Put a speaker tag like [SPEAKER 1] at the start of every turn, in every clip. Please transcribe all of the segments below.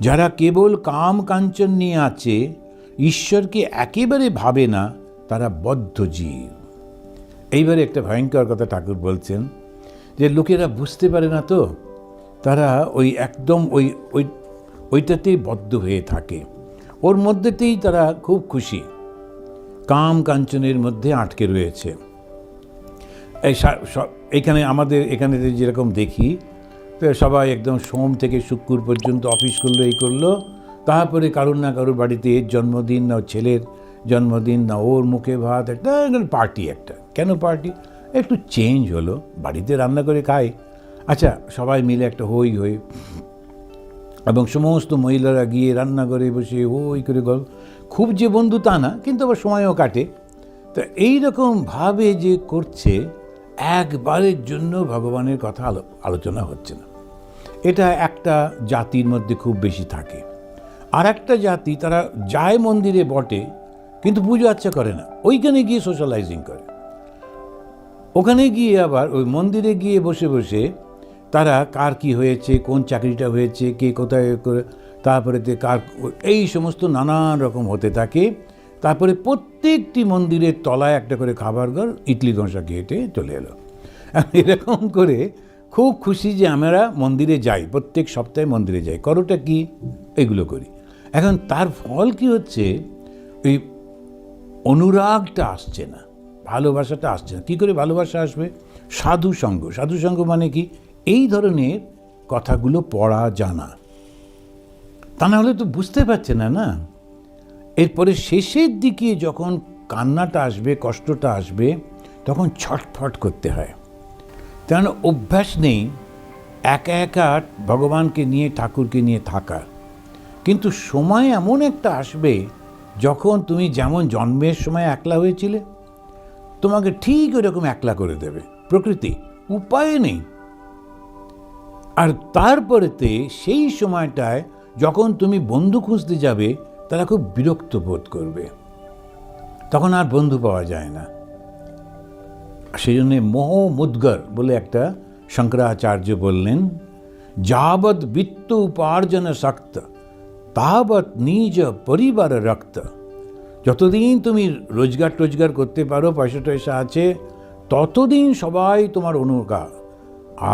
[SPEAKER 1] যারা কেবল কাম কাঞ্চন নিয়ে আছে, ঈশ্বরকে একেবারে ভাবে না, তারা বদ্ধ জীব। এইবারে একটা ভয়ঙ্কর কথা ঠাকুর বলছেন, যে লোকেরা বুঝতে পারে না তো, তারা ওই একদম ওই ওই ওইটাতেই বদ্ধ হয়ে থাকে। ওর মধ্যেতেই তারা খুব খুশি। কাম কাঞ্চনের মধ্যে আটকে রয়েছে। এই এখানে আমাদের, এখানে যেরকম দেখি তো সবাই একদম সোম থেকে শুক্র পর্যন্ত অফিস করল, এই করল। তারপরে কারুর না কারুর বাড়িতে এর জন্মদিন, না ছেলের জন্মদিন, না ওর মুখে ভাত, একটা পার্টি একটা। কেন পার্টি একটু চেঞ্জ হলো, বাড়িতে রান্না করে খাই। আচ্ছা সবাই মিলে একটা হই হই। এবং সমস্ত মহিলারা গিয়ে রান্নাঘরে বসে ওই করে গল্প। খুব যে বন্ধু তা না, কিন্তু আবার সময়ও কাটে। তো এই রকম ভাবে যে করছে, একবারের জন্য ভগবানের কথা আলো- আলোচনা হচ্ছে না। এটা একটা জাতির মধ্যে খুব বেশি থাকে। আর একটা জাতি তারা যায় মন্দিরে বটে, কিন্তু পুজো আচ্ছা করে না। ওইখানে গিয়ে সোশ্যালাইজিং করে। ওখানে গিয়ে আবার ওই মন্দিরে গিয়ে বসে বসে তারা কার কি হয়েছে, কোন চাকরিটা হয়েছে, কে কোথায় করে তারপরে কার এই সমস্ত নানান রকম হতে থাকে। তারপরে প্রত্যেকটি মন্দিরের তলায় একটা করে খাবার ঘর, ইডলি দোসা খেয়েটে চলে এলো। এরকম করে খুব খুশি যে আমরা মন্দিরে যাই, প্রত্যেক সপ্তাহে মন্দিরে যাই। করোটা কি? এগুলো করি। এখন তার ফল কি হচ্ছে? ওই অনুরাগটা আসছে না, ভালোবাসাটা আসছে না। কী করে ভালোবাসা আসবে? সাধু সঙ্গ। সাধু সঙ্গ মানে কি? এই ধরনের কথাগুলো পড়া, জানা। তা না হলে তো বুঝতে পারছে না না? এরপরে শেষের দিকে যখন কান্নাটা আসবে, কষ্টটা আসবে, তখন ছটফট করতে হয়। কারণ অভ্যাস নেই একা একা ভগবানকে নিয়ে, ঠাকুরকে নিয়ে থাকা। কিন্তু সময় এমন একটা আসবে যখন তুমি যেমন জন্মের সময় একলা হয়েছিলে, তোমাকে ঠিক ওরকম একলা করে দেবে। প্রকৃতি, উপায় নেই। আর তারপরেতে সেই সময়টায় যখন তুমি বন্ধু খুঁজতে যাবে, তারা খুব বিরক্ত বোধ করবে। তখন আর বন্ধু পাওয়া যায় না। সেই জন্যে মোহ মুদ্গর বলে একটা শঙ্করাচার্য বললেন, যাবৎ বিত্ত উপার্জন শক্ত, তাবৎ নিজ পরিবার রক্ত। যতদিন তুমি রোজগার টোজগার করতে পারো, পয়সা টয়সা আছে, ততদিন সবাই তোমার অনুকা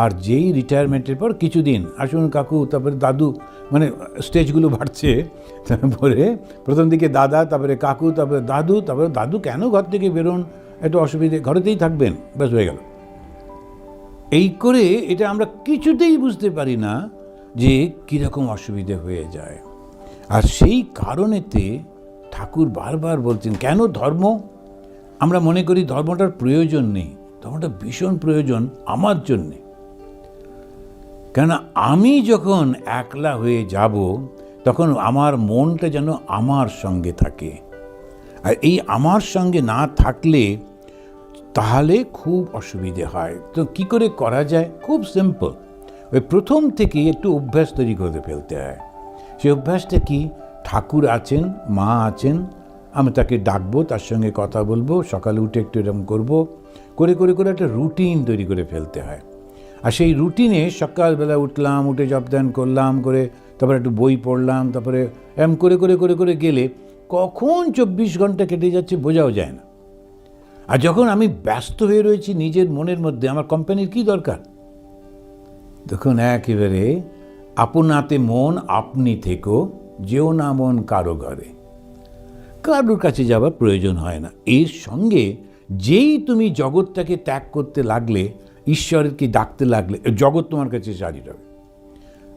[SPEAKER 1] আর যেই রিটায়ারমেন্টের পর কিছুদিন, আসুন কাকু, তারপরে দাদু মানে স্টেজগুলো বাড়ছে, তারপরে প্রথম দিকে দাদা, তারপরে কাকু, তারপরে দাদু তারপরে দাদু কেন ঘর থেকে বেরোন? একটু অসুবিধে, ঘরেতেই থাকবেন, ব্যাস হয়ে গেল। এই করে এটা আমরা কিছুতেই বুঝতে পারি না যে কীরকম অসুবিধে হয়ে যায়। আর সেই কারণেতে ঠাকুর বারবার বলছেন, কেন ধর্ম? আমরা মনে করি ধর্মটার প্রয়োজন নেই। ধর্মটা ভীষণ প্রয়োজন আমার জন্যে। কেন আমি যখন একলা হয়ে যাব, তখন আমার মনটা যেন আমার সঙ্গে থাকে। আর এই আমার সঙ্গে না থাকলে তাহলে খুব অসুবিধে হয়। তো কি করে করা যায়? খুব সিম্পল ওই প্রথম থেকে একটু অভ্যাস তৈরি করে ফেলতে হয়। সেই অভ্যাসটা কি? ঠাকুর আছেন, মা আছেন, আমি তাকে ডাকবো, তার সঙ্গে কথা বলব, সকালে উঠে একটু এরকম করব, করে করে করে একটা রুটিন তৈরি করে ফেলতে হয়। আর সেই রুটিনে সকালবেলা উঠলাম, উঠে ধ্যান করলাম, করে তারপরে একটু বই পড়লাম, তারপরে এম করে করে করে করে গেলে কখন চব্বিশ ঘণ্টা কেটে যাচ্ছে বোঝাও যায় না। আর যখন আমি ব্যস্ত হয়ে রয়েছি নিজের মনের মধ্যে, আমার কোম্পানির কি দরকার? দেখুন, একেবারে আপনাতে মন, আপনি থেকো, যেও না মন কারও ঘরে। কারোর কাছে যাবার প্রয়োজন হয় না। এর সঙ্গে যেই তুমি জগৎটাকে ত্যাগ করতে লাগলে ঈশ্বরকে ডাকতে লাগলে, জগৎ তোমার কাছে সাজিয়ে হবে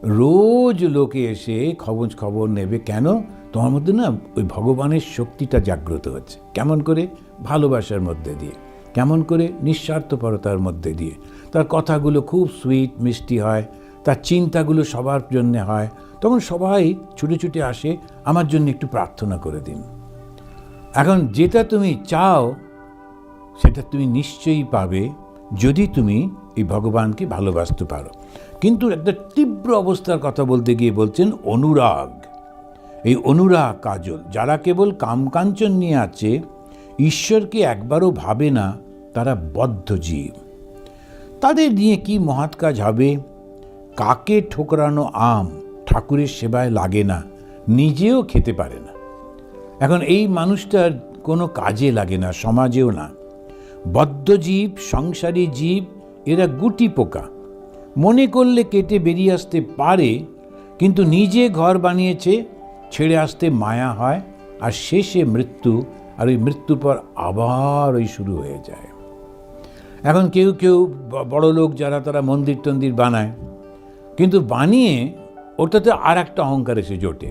[SPEAKER 1] রোজ লোকে এসে খবর খবর নেবে। কেন? তোমার মধ্যে না ওই ভগবানের শক্তিটা জাগ্রত হচ্ছে। কেমন করে? ভালোবাসার মধ্যে দিয়ে। কেমন করে? নিঃস্বার্থপরতার মধ্যে দিয়ে। তার কথাগুলো খুব সুইট মিষ্টি হয়। তার চিন্তাগুলো সবার জন্যে হয়। তখন সবাই ছুটে ছুটে আসে, আমার জন্য একটু প্রার্থনা করে দিন। এখন যেটা তুমি চাও, সেটা তুমি নিশ্চয়ই পাবে যদি তুমি এই ভগবানকে ভালোবাসতে পারো। কিন্তু একটা তীব্র অবস্থার কথা বলতে গিয়ে বলছেন অনুরাগ। এই অনুরাগ কাজল, যারা কেবল কামকাঞ্চন নিয়ে আছে, ঈশ্বরকে একবারও ভাবে না, তারা বদ্ধ জীব। তাদের নিয়ে কি মহৎ কাজ হবে? কাকে ঠোকরানো আম ঠাকুরের সেবায় লাগে না, নিজেও খেতে পারে না। এখন এই মানুষটার কোনো কাজে লাগে না, সমাজেও না। বদ্ধ জীব, সংসারী জীব, এরা গুটি পোকা। মনে করলে কেটে বেরিয়ে আসতে পারে, কিন্তু নিজে ঘর বানিয়েছে ছেড়ে আসতে মায়া হয় আর শেষে মৃত্যু আর ওই মৃত্যুর পর আবার ওই শুরু হয়ে যায়। এখন কেউ কেউ বড় লোক যারা তারা মন্দির টন্দির বানায়, কিন্তু বানিয়ে ওটাতে আর একটা অহংকার এসে জোটে।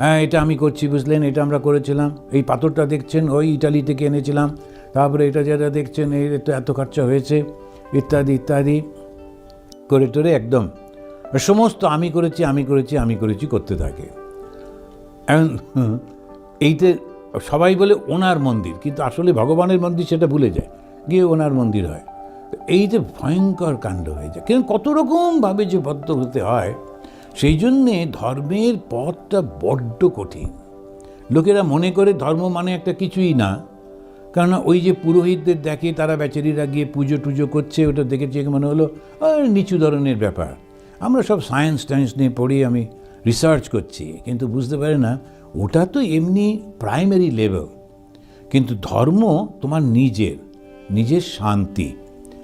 [SPEAKER 1] হ্যাঁ এটা আমি করছি, বুঝলেন? এটা আমরা করেছিলাম। এই পাথরটা দেখছেন, ওই ইটালি থেকে এনেছিলাম। তারপরে এটা যেটা দেখছেন, এই এত খরচা হয়েছে, ইত্যাদি ইত্যাদি করে টোরে একদম। সমস্ত আমি করেছি আমি করেছি আমি করেছি করতে থাকে। এইতে সবাই বলে ওনার মন্দির কিন্তু আসলে ভগবানের মন্দির সেটা ভুলে যায় গিয়ে ওনার মন্দির হয়। তো যে ভয়ঙ্কর কাণ্ড হয়ে যায় কিন্তু কত রকমভাবে যে বদ্ধ হতে হয় সেই জন্যে ধর্মের পথটা বড্ড কঠিন। লোকেরা মনে করে ধর্ম মানে একটা কিছুই না কারণ ওই যে পুরোহিতদের দেখে তারা বেচারিরা গিয়ে পুজো টুজো করছে ওটা দেখেছে মনে হলো "আহ, নিচু ধরনের ব্যাপার। আমরা সব সায়েন্স টায়েন্স নিয়ে পড়ি আমি রিসার্চ করছি, কিন্তু বুঝতে পারে না, ওটা তো এমনি প্রাইমারি লেভেল কিন্তু ধর্ম তোমার নিজের নিজের শান্তি।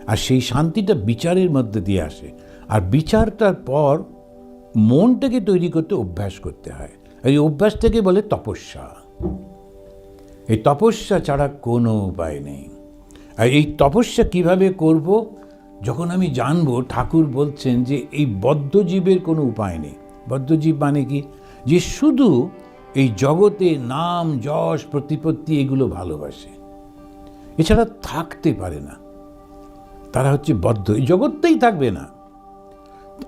[SPEAKER 1] আর সেই শান্তিটা বিচারের মধ্যে দিয়ে আসে। আর বিচারটার পর মনটাকে তৈরি করতে অভ্যাস করতে হয়। এই অভ্যাসটাকে বলে তপস্যা। এই তপস্যা ছাড়া কোনো উপায় নেই। আর এই তপস্যা কীভাবে করব? যখন আমি জানব, ঠাকুর বলছেন যে এই বদ্ধজীবের কোনো উপায় নেই। বদ্ধজীব মানে কি? যে শুধু এই জগতে নাম, যশ, প্রতিপত্তি এগুলো ভালোবাসে। এছাড়া থাকতে পারে না। তারা হচ্ছে বদ্ধ। এই জগৎটাই থাকবে না।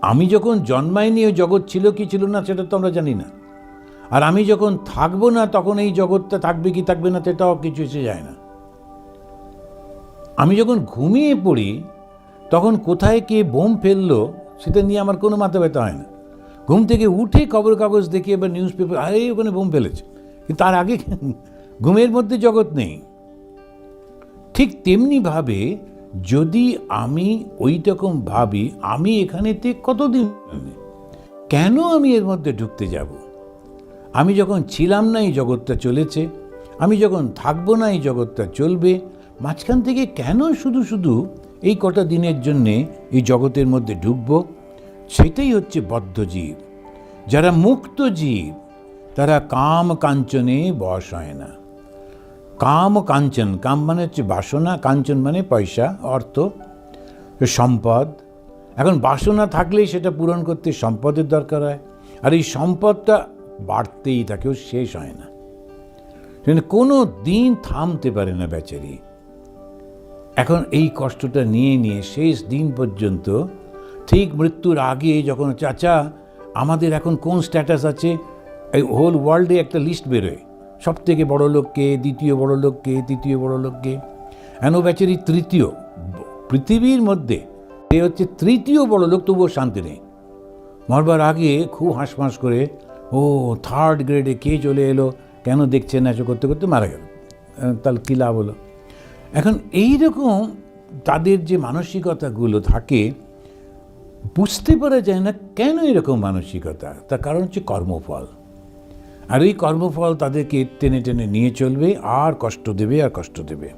[SPEAKER 1] আমি যখন জন্মাইনি ওই জগৎ ছিল কি ছিল না, সেটা তো আমরা জানি না। আর আমি যখন থাকব না, তখন এই জগৎটা থাকবে কি থাকবে না, সেটাও কিছু এসে যায় না। আমি যখন ঘুমিয়ে পড়ি, তখন কোথায় কে বোম ফেলল, সেটা নিয়ে আমার কোনো মাথা ব্যথা হয় না। ঘুম থেকে উঠে খবর কাগজ দেখি এবার নিউজ পেপার আরে, ওখানে বোম ফেলেছে। কিন্তু তার আগে ঘুমের মধ্যে জগৎ নেই। ঠিক তেমনিভাবে যদি আমি ওই রকম ভাবি, আমি এখানেতে কতদিন কেন আমি এর মধ্যে ঢুকতে যাব? আমি যখন ছিলাম না, এই জগৎটা চলেছে। আমি যখন থাকব না, এই জগৎটা চলবে। মাঝখান থেকে কেন শুধু শুধু এই কটা দিনের জন্যে এই জগতের মধ্যে ঢুকবো? সেটাই হচ্ছে বদ্ধজীব যারা মুক্ত জীব, তারা কাম কাঞ্চনে বস হয় না। কাম কাঞ্চন, কাম মানে হচ্ছে বাসনা, কাঞ্চন মানে পয়সা, অর্থ, সম্পদ। এখন বাসনা থাকলেই সেটা পূরণ করতে সম্পদের দরকার হয়। আর এই সম্পদটা বাড়তেই থাকেও শেষ হয় না। কোনো দিন থামতে পারে না বেচারি। এখন এই কষ্টটা নিয়ে নিয়ে শেষ দিন পর্যন্ত ঠিক মৃত্যুর আগে যখন চাচা আমাদের এখন কোন স্ট্যাটাস আছে, এই হোল ওয়ার্ল্ডে একটা লিস্ট বেরোয়। সব থেকে বড় লোককে, দ্বিতীয় বড় লোককে, তৃতীয় বড় লোককে। এন বেচারি তৃতীয়। পৃথিবীর মধ্যে এ হচ্ছে তৃতীয় বড় লোক, তবুও শান্তি নেই। মরবার আগে খুব হাঁসফাঁস করে, ও থার্ড গ্রেডে কে চলে এলো, কেন দেখছে না, এসব করতে করতে মারা গেল। তাহলে কী লাভ হলো? এখন এই রকম তাদের যে মানসিকতাগুলো থাকে বুঝতে পারা যায় না কেন এরকম মানসিকতা। তার কারণ হচ্ছে কর্মফল। আর এই কর্মফল তাদেরকে টেনে টেনে নিয়ে চলবে, আর কষ্ট দেবে, আর কষ্ট দেবে।